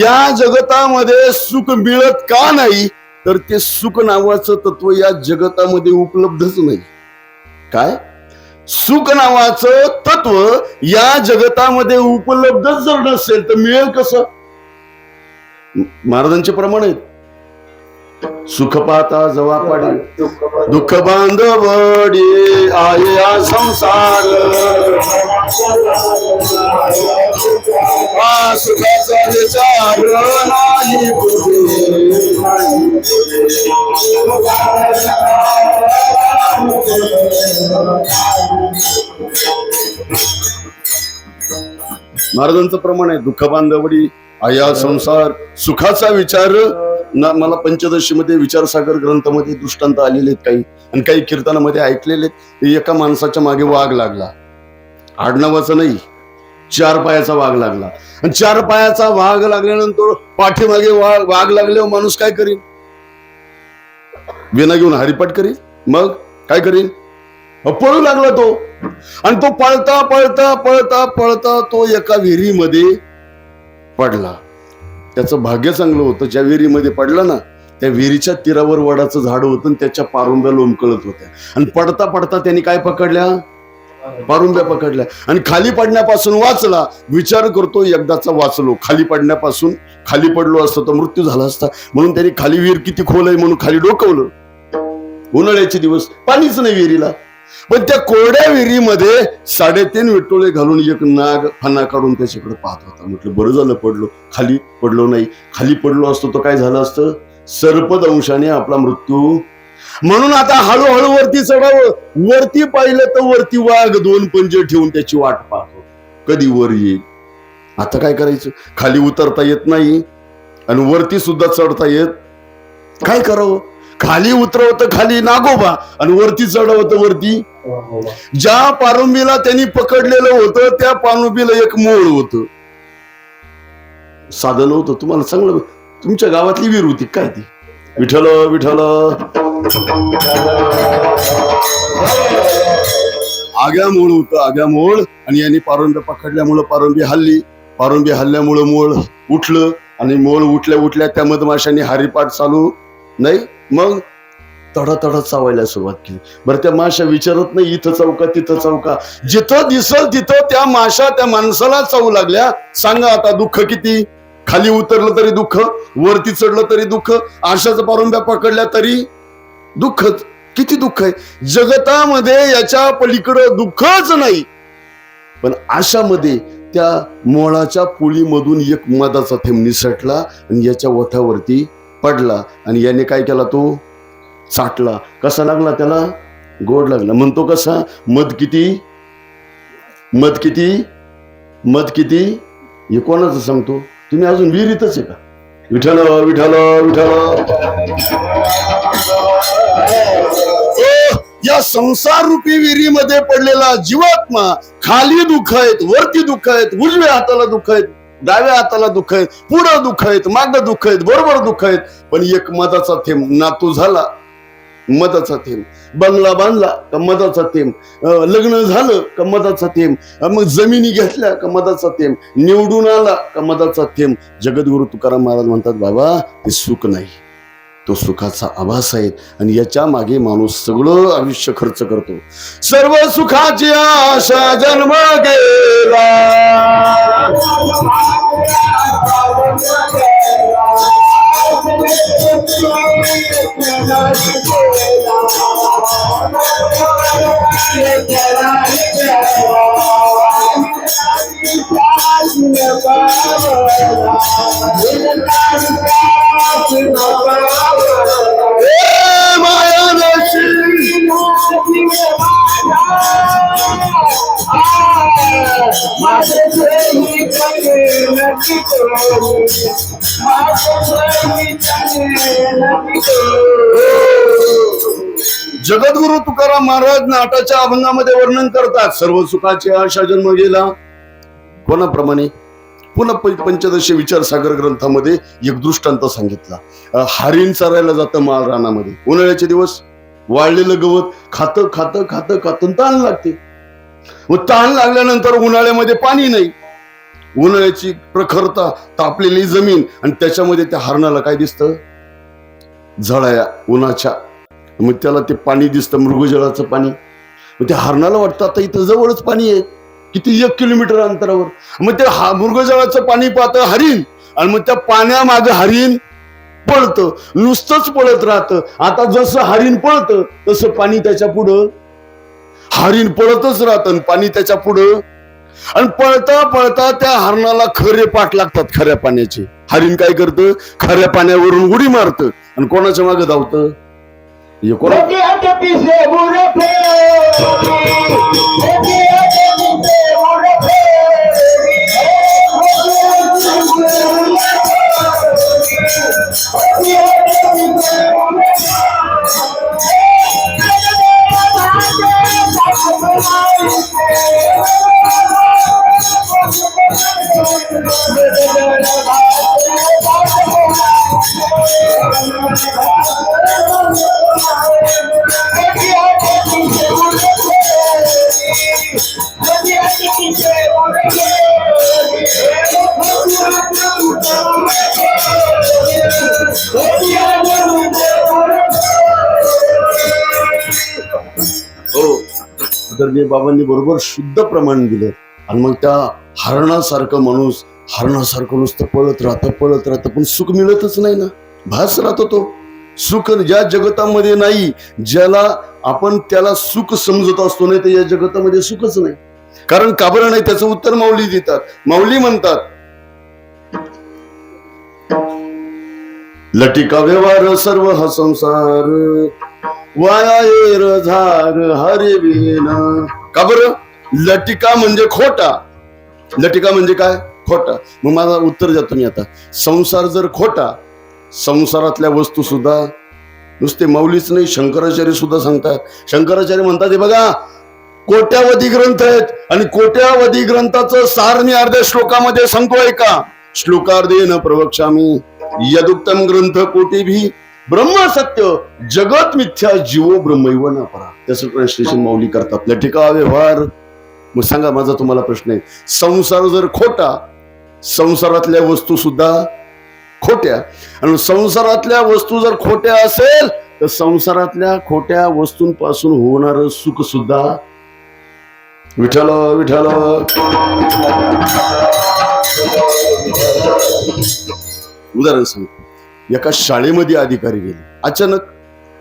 या जगतामध्ये सुख मिळत का नाही तर ते सुख नावाचं तत्व या जगतामध्ये उपलब्धच नाही. काय? सुख नावाचं तत्व या जगतामध्ये उपलब्धच जर नसेल तर मिळेल कसं? महाराजांचे प्रमाण आहेत. सुख पाहता जवा पाडी. दुःख बांधवडी आया संसार. सुखाचा विचार नाही महाराजांचं प्रमाण आहे. दुःख बांधवडी आया संसार. सुखाचा विचार ना मला पंचदशीमध्ये विचारसागर ग्रंथामध्ये दृष्टांत आलेले आहेत काही. आणि काही कीर्तनामध्ये ऐकलेले एका माणसाच्या मागे वाघ लागला. आडनावाचा नाही चार पायाचा वाघ लागला. आणि चार पायाचा वाघ लागल्यानंतर पाठीमागे वाघ वाघ लागल्यावर माणूस काय करीन? विना घेऊन हरिपाठ करीन? मग काय करीन? पळू लागला तो. आणि तो पळता पळता पळता पळता तो एका विहिरीमध्ये पडला. त्याचं भाग्य चांगलं होतं. ज्या विहिरीमध्ये पडला ना त्या विहिरीच्या तीरावर वडाचं झाड होतं आणि त्याच्या पारुंब्या लोंबकळत होत्या. आणि पडता पडता त्यांनी काय पकडल्या? पारुंब्या पकडल्या. आणि खाली पडण्यापासून वाचला विचार करतो एकदाचा वाचलो. खाली पडण्यापासून खाली पडलो असतो तर मृत्यू झाला असता. म्हणून त्यांनी खाली विहीर किती खोल आहे म्हणून खाली डोकवलं. उन्हाळ्याचे दिवस पाणीच नाही विहिरीला. पण त्या कोरड्या विहिरीमध्ये साडेतीन विटोळे घालून एक नाग फणा काढून त्याच्याकडे पाहत होता. म्हटलं बरं झालं पडलो. खाली पडलो नाही. खाली पडलो असतो तर काय झालं असतं? सर्पदंशाने आपला मृत्यू. म्हणून आता हळूहळू वरती चढावं. वरती पाहिलं तर वरती वाघ दोन पंजे ठेवून त्याची वाट पाहतो कधी वर येईल? आता काय करायचं? खाली उतरता येत नाही. आणि वरती सुद्धा चढता येत. काय करावं? खाली उतरवतं खाली नागोबा आणि वरती चढवतं वरती. ज्या पारुंबीला त्यांनी पकडलेलं होतं त्या पारुंबीला एक मोळ होत. साधन होतं. तुम्हाला चांगलं तुमच्या गावातली वीर होती काय ती? विठल विठल आग्या मूळ होतं आग्या मूळ. आणि यांनी पारुंब्या पकडल्यामुळं पारुंबी हल्ली. पारुंबी हल्ल्यामुळं मूळ उठलं. आणि मोळ उठल्या उठल्या त्या मधमाशांनी हरिपाठ चालू. नाही मग तडा तडा चावायला सुरुवात केली. बरं त्या माशा विचारत नाही इथं चौका तिथं चौका जिथं दिसल तिथं त्या माशा त्या माणसाला चावू लागल्या. सांगा आता दुःख किती? खाली उतरलं तरी दुःख वरती चढलं तरी दुःख आशाचा पारुंब्या पकडल्या तरी दुःखच किती दुःख आहे? जगतामध्ये याच्या पलीकडं दुःखच नाही. पण आशामध्ये त्या मोळाच्या पोळीमधून एक मधाचा थेंब निसटला आणि याच्या ओठावरती पडला आणि याने काय केला तो? चाटला. कसा लागला त्याला? गोड लागला. म्हणतो कसा? मध किती? मध किती? मध किती? हे कोणाचं सांगतो? तुम्ही अजून विहिरीतच आहे का? विठ्ठल विठ्ठल विठ्ठल. या संसार रूपी विहिरीमध्ये पडलेला जीवात्मा खाली दुःख आहेत वरती दुःख आहेत उजव्या हाताला दुःख आहेत. डाव्या हाताला दुःख आहेत पुढं दुःख आहेत मागं दुःख आहेत बरोबर दुःख आहेत पण एक मधाचा थेंब नातू झाला मधाचा थेंब. बंगला बांधला का मधाचा थेंब? लग्न झालं का मधाचा थेंब? मग जमिनी घेतल्या का मधाचा थेंब? निवडून आला का मधाचा थेंब? जगद्गुरु तुकाराम महाराज म्हणतात बाबा ते सुख नाही. तो सुखाचा आभास आहे. आणि याच्या मागे माणूस सगळं आयुष्य खर्च करतो. सर्व सुखाची आशा जन्म गेला जगद्गुरु तुकाराम महाराज नाटाच्या अभंगामध्ये वर्णन करतात सर्व सुखाचे आशा जन्म गेला कोणाप्रमाणे? पुन्हा पंचदशी विचार सागर ग्रंथामध्ये एक दृष्टांत सांगितला. अं, हरिण चरायला जातं माळ रानामध्ये. उन्हाळ्याचे दिवस वाळलेलं गवत खातं खातं खातं खातं ताण लागते. व ताण लागल्यानंतर उन्हाळ्यामध्ये पाणी नाही. उन्हाळ्याची प्रखरता तापलेली जमीन आणि त्याच्यामध्ये त्या हरणाला काय दिसतं? झळाया उन्हाच्या. मग त्याला ते पाणी दिसतं मृगजळाचं पाणी. मग त्या हरणाला वाटतं आता इथं जवळच पाणी आहे. किती एक किलोमीटर अंतरावर. मग ते हा मृगजळाचं पाणी पाहतं हरिण. आणि मग त्या पाण्यामागे हरिण पळतं. नुसतंच पळत राहतं. आता जसं हरिण पळतं तसं पाणी त्याच्या पुढं. हरिण पळतच राहतं आणि पाणी त्याच्या पुढं. आणि पळता पळता त्या हरणाला खरे पाठ लागतात खऱ्या पाण्याचे. हरिण काय करतं? खऱ्या पाण्यावरून उडी मारतं. आणि कोणाच्या मागे धावतं? हे आदरणीय बाबांनी बरोबर शुद्ध प्रमाण दिलं. आणि मग त्या हरणासारखं माणूस हरणासारखं नुसतं पळत राहतं पळत राहतं पण सुख मिळतच नाही ना. भास राहतो तो. सुख ज्या जगतामध्ये नाही ज्याला आपण त्याला सुख समजत असतो नाही तर या जगतामध्ये सुखच नाही. कारण का बरं नाही? त्याचं उत्तर माऊली देतात. माऊली म्हणतात लटिका व्यवहार सर्व हा संसार वाया झार हरे बिन का बरं? लटिका म्हणजे खोटा. लटिका म्हणजे काय? खोटा. मग माझा उत्तर द्या तुम्ही आता. संसार जर खोटा संसारातल्या वस्तू सुद्धा नुसते मौलीच नाही शंकराचार्य सुद्धा सांगतात. शंकराचार्य म्हणतात हे बघा कोट्यावधी ग्रंथ आहेत आणि कोट्यावधी ग्रंथाचं सार मी अर्ध्या श्लोकामध्ये सांगतोय का? श्लोकार्धे न प्रवक्षामी यदुक्तम ग्रंथ कोटी भी ब्रह्म सत्य जगत मिथ्या जीवो ब्रह्मैव न परा. त्याचं ट्रान्सलेशन माऊली करतात. लठिका व्यवहार मग सांगा माझा तुम्हाला प्रश्न आहे. संसार जर खोटा संसारातल्या वस्तू सुद्धा खोट्या आणि संसारातल्या वस्तू जर खोट्या असेल तर संसारातल्या खोट्या वस्तूंपासून होणार सुख सुद्धा विठ्ठल विठ्ठल. उदाहरण सांगतो एका शाळेमध्ये अधिकारी गेले. अचानक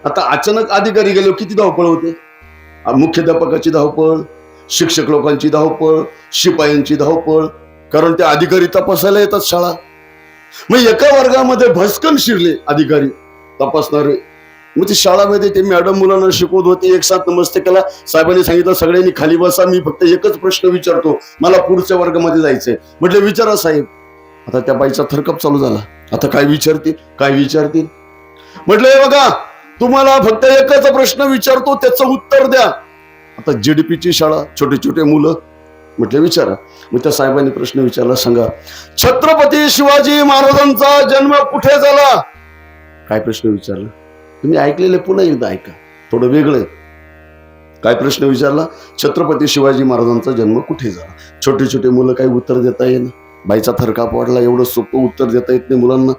आता अचानक अधिकारी गेलो किती धावपळ होते? मुख्याध्यापकाची धावपळ शिक्षक लोकांची धावपळ शिपायांची धावपळ कारण ते अधिकारी तपासायला येतात शाळा. मग एका वर्गामध्ये भस्कन शिरले अधिकारी तपासणारे. मग ती शाळामध्ये ते मॅडम मुलांना शिकवत होते एक साथ नमस्ते केला साहेबांनी सांगितलं सगळ्यांनी खाली बसा मी फक्त एकच प्रश्न विचारतो मला पुढच्या वर्गामध्ये जायचंय. म्हटलं विचारा साहेब. आता त्या बाईचा थरकप चालू झाला. आता काय विचारतील? काय विचारतील? म्हटलं बघा तुम्हाला फक्त एकच प्रश्न विचारतो त्याचं उत्तर द्या. आता जीडीपीची शाळा छोटे छोटे मुलं. म्हटले विचारा. मग त्या साहेबांनी प्रश्न विचारला सांगा छत्रपती शिवाजी महाराजांचा जन्म कुठे झाला? काय प्रश्न विचारला? तुम्ही ऐकलेले पुन्हा एकदा ऐका थोडं वेगळं आहे. काय प्रश्न विचारला? छत्रपती शिवाजी महाराजांचा जन्म कुठे झाला? छोटे छोटे मुलं काही उत्तर देता येईना. बाईचा थरकाप वाढला एवढं सोपं उत्तर देता येत नाही मुलांना.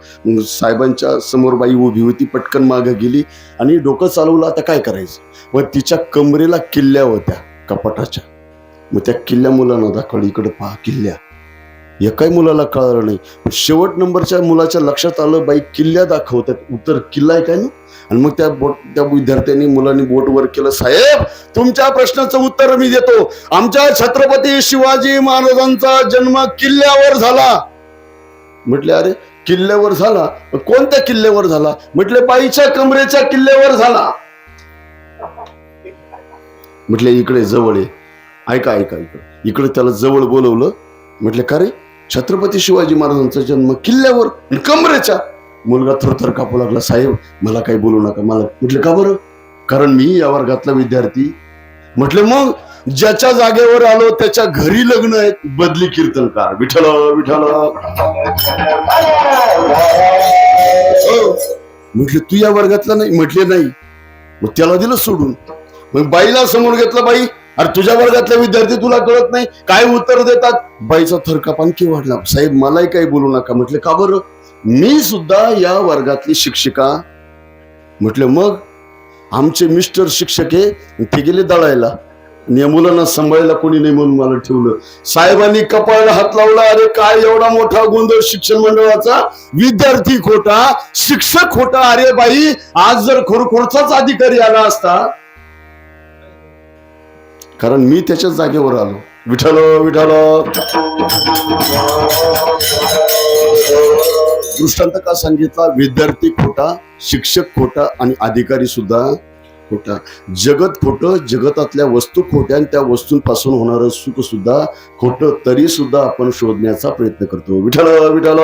साहेबांच्या समोर बाई उभी होती पटकन मागं गेली आणि डोकं चालवलं आता काय करायचं? व तिच्या कमरेला किल्ल्या होत्या कपाटाच्या. मग त्या किल्ल्या मुलांना दाखवली इकडं पहा किल्ल्या. एकाही मुलाला कळलं नाही. शेवट नंबरच्या मुलाच्या लक्षात आलं बाई किल्ल्या दाखवतात. उत्तर किल्ला आहे काय ना आणि मग त्या बोट त्या विद्यार्थ्यांनी मुलांनी बोट वर केलं साहेब तुमच्या प्रश्नाचं उत्तर मी देतो. आमच्या छत्रपती शिवाजी महाराजांचा जन्म किल्ल्यावर झाला. म्हटले अरे किल्ल्यावर झाला? कोणत्या किल्ल्यावर झाला? म्हटले बाईच्या कमरेच्या किल्ल्यावर झाला. म्हटले इकडे जवळ आहे. ऐका ऐका इकडे इकडे त्याला जवळ बोलवलं. म्हटले का रे? छत्रपती शिवाजी महाराजांचा जन्म किल्ल्यावर कमरेच्या मुलगा थरथर कापू लागला साहेब मला काही बोलू नका मला म्हटलं का बरं? कारण मी या वर्गातला विद्यार्थी. म्हटलं मग ज्याच्या जागेवर आलो त्याच्या घरी लग्न आहेत बदली कीर्तनकार विठल विठल म्हटलं म्हटले तू या वर्गातला नाही? म्हटले नाही. मग त्याला दिलं सोडून. मग बाईला समोर घेतलं बाई अरे तुझ्या वर्गातले विद्यार्थी तुला कळत नाही काय उत्तर देतात? बाईचा थरकाप आणखी वाढला. साहेब मलाही काही बोलू नका. म्हटले का बरं? मी सुद्धा या वर्गातली शिक्षिका. म्हटले मग आमचे मिस्टर शिक्षक हे ते गेले दळायला. या मुलांना सांभाळायला कोणी नाही म्हणून मला ठेवलं. साहेबांनी कपाळाला हात लावला. अरे काय एवढा मोठा गोंधळ शिक्षण मंडळाचा? विद्यार्थी खोटा शिक्षक खोटा. अरे बाई आज जर खोरखोरचाच अधिकारी आला असता कारण मी त्याच्याच जागेवर आलो. विठाल विठाल दृष्टांत का सांगितला? विद्यार्थी खोटा शिक्षक खोटा आणि अधिकारी सुद्धा खोटा. जगत खोटं जगतातल्या वस्तू खोट्या आणि त्या वस्तूंपासून होणारं सुख सुद्धा खोटं तरी सुद्धा आपण शोधण्याचा प्रयत्न करतो. विठाल विठाल